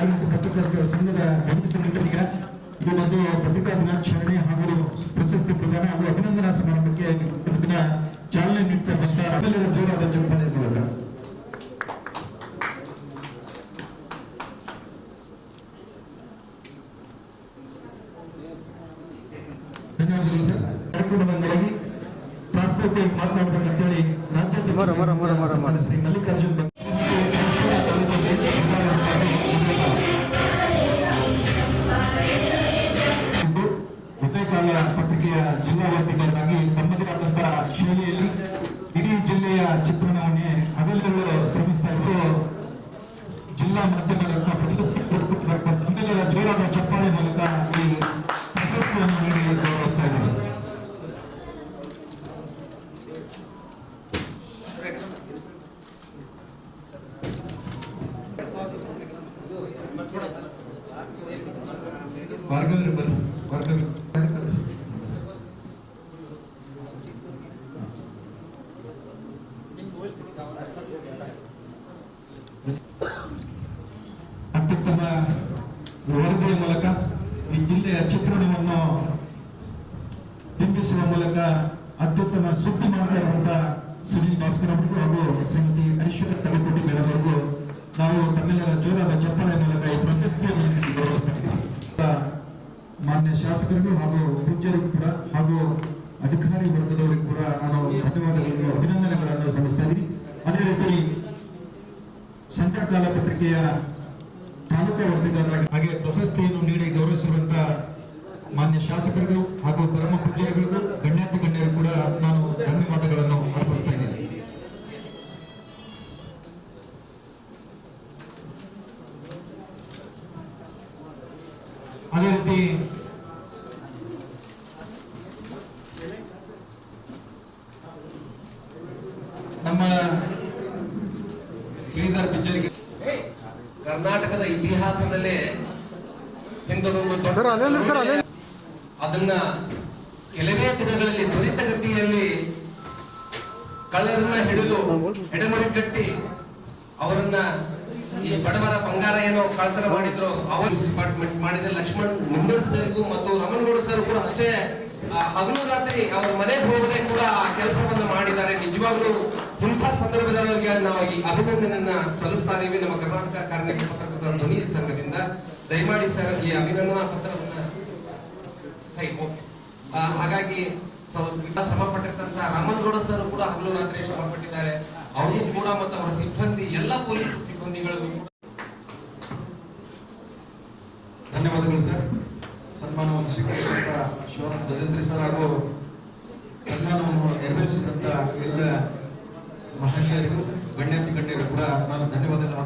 ಕಾರ್ಮಿಕ ಪತ್ರಕರ್ತರ ಸಂಘದ ನಿಟ್ಟಿನೀಗ ಇದು ಒಂದು ಪತ್ರಿಕಾ ದಿನಾಚರಣೆ ಹಾಗೂ ಪ್ರಶಸ್ತಿ ಪ್ರದಾನ ಹಾಗೂ ಅಭಿನಂದನಾ ಸಮಾರಂಭಕ್ಕೆ ದಿನ ಚಾಲನೆ ನೀಡುತ್ತಾರೆ ಆಮೇಲೆ ಜೋರಾದ ಚಪ್ಪಾಳೆ ಮೂಲಕ ಧನ್ಯವಾದಗಳು ಸರ್ ಕಾರ್ಯಕ್ರಮದ ಅಂಗವಾಗಿ ಪ್ರಾಸ್ತಾವಿಕವಾಗಿ ಮಾತನಾಡಬೇಕಂತ ಹೇಳಿ ರಾಜ್ಯಾಧ್ಯಕ್ಷ ಮರ, ಮರ, ಮರ, ಮರ, ಮರ. ಶ್ರೀ ಮಲ್ಲಿಕಾರ್ಜುನ್ ಭಾರ್ಗವಿ ಬರ್ರಿ ಭಾರ್ಗವಿ ಅತ್ಯುತ್ತಮ ವರದಿಯ ಮೂಲಕ ಈ ಜಿಲ್ಲೆಯ ಚಿತ್ರಣವನ್ನು ಬಿಂಬಿಸುವ ಮೂಲಕ ಅತ್ಯುತ್ತಮ ಸುದ್ದಿ ಮಾಡ್ತಾ ಇರುವಂತಹ ಸುನಿಲ್ ಭಾಸ್ಕರ್ ಅವರಿಗೂ ಹಾಗೂ ಶ್ರೀಮತಿ ಐಶ್ವರ್ಯ ತಲೆಕೋಟಿ ಮೇಡಮ್ ನಾವು ತಮ್ಮೆಲ್ಲರ ಜೋರಾದ ಚಪ್ಪಾಳೆ ಮೂಲಕ ಈ ಪ್ರಶಸ್ತಿಯನ್ನು ಗೌರವಿಸ್ತಾ ಇದ್ದೀವಿ. ಮಾನ್ಯ ಶಾಸಕರಿಗೂ ಹಾಗೂ ಪೂಜ್ಯರಿಗೂ ಕೂಡ ಹಾಗೂ ಅಧಿಕಾರಿ ವರ್ಗದವರಿಗೂ ಕೂಡ ನಾನು ಧನ್ಯವಾದಗಳನ್ನು ಅಭಿನಂದನೆಗಳನ್ನು ಸಲ್ಲಿಸ್ತಾ ಇದ್ದೀನಿ. ಅದೇ ರೀತಿ ಸಂಕಟಕಾಲ ಪತ್ರಿಕೆಯ ತಾಲೂಕು ವರದಿಗಾರರಾಗಿ ಹಾಗೆ ಪ್ರಶಸ್ತಿಯನ್ನು ನೀಡಿ ಗೌರವಿಸಿರುವಂತಹ ಮಾನ್ಯ ಶಾಸಕರಿಗೂ ಹಾಗೂ ಪರಮ ಪೂಜ್ಯರಿಗೂ ಗಣ್ಯಾತಿ ಗಣ್ಯರು ಕೂಡ ಅದೇ ರೀತಿ ನಮ್ಮ ಶ್ರೀಧರ್ ಬಿಜ್ಜರಿಗೆ ಕರ್ನಾಟಕದ ಇತಿಹಾಸದಲ್ಲೇ ಹಿಂದೊಂದು ಅದನ್ನ ಕೆಲವೇ ದಿನಗಳಲ್ಲಿ ತ್ವರಿತಗತಿಯಲ್ಲಿ ಕಳ್ಳರನ್ನ ಹಿಡಿದು ಎಡಮರಿ ಕಟ್ಟಿ ಅವರನ್ನ ಈ ಬಡವರ ಬಂಗಾರ ಏನೋ ಕಳ್ತನ ಮಾಡಿದ್ರು ಅವರ್ಸ್ ಡಿಪಾರ್ಟ್ಮೆಂಟ್ ಮಾಡಿದ ಲಕ್ಷ್ಮಣ್ ನಿಂಬಲ್ ಸರ್ಗೂ ಮತ್ತು ರಮಣಗೌಡ ಸರ್ ಕೂಡ ಅಷ್ಟೇ. ಹಗಲು ರಾತ್ರಿ ಅವ್ರ ಮನೆಗೆ ಹೋಗದೆ ಕೂಡ ಆ ಕೆಲಸವನ್ನು ಮಾಡಿದ್ದಾರೆ. ನಿಜವಾಗ್ಲೂ ಇಂಥ ಸಂದರ್ಭದಲ್ಲಿ ನಾವು ಈ ಅಭಿನಂದನೆಯನ್ನ ಸಲ್ಲಿಸ್ತಾ ಇದೀವಿ. ನಮ್ಮ ಕರ್ನಾಟಕ ಕಾರ್ಮಿಕ ಪತ್ರಕರ್ತರ ಧ್ವನಿ ಸಂಘದಿಂದ. ದಯಮಾಡಿ ಸರ್, ಈ ಅಭಿನಂದನಾ ಪತ್ರವನ್ನ ಸೈಕೋ ಹಾಗಾಗಿ ಸ- ಶ್ರಮ ಪಟ್ಟಿರ್ತಂತ ರಾಮನಗೌಡ ಸರ್ ಕೂಡ ಹಗಲು ರಾತ್ರಿ ಶ್ರಮ ಪಟ್ಟಿದ್ದಾರೆ ಅವರು ಕೂಡ ಮತ್ತು ಅವರ ಸಿಬ್ಬಂದಿ, ಎಲ್ಲ ಪೊಲೀಸ್ ಸಿಬ್ಬಂದಿಗಳು. ಧನ್ಯವಾದಗಳು ಸರ್. ಸನ್ಮಾನವನ್ನು ಸ್ವೀಕರಿಸಿದಂತ ಶಿವರಾಮ್ ಗಜೇಂದ್ರಿ ಸರ್ ಹಾಗೂ ಸನ್ಮಾನವನ್ನು ನೆರವೇರಿಸಿದಂತ ಎಲ್ಲ ಮಹನೀಯರಿಗೂ ಗಣ್ಯಾತಿ ಗಣ್ಯರು ಕೂಡ ನಾನು ಧನ್ಯವಾದಗಳು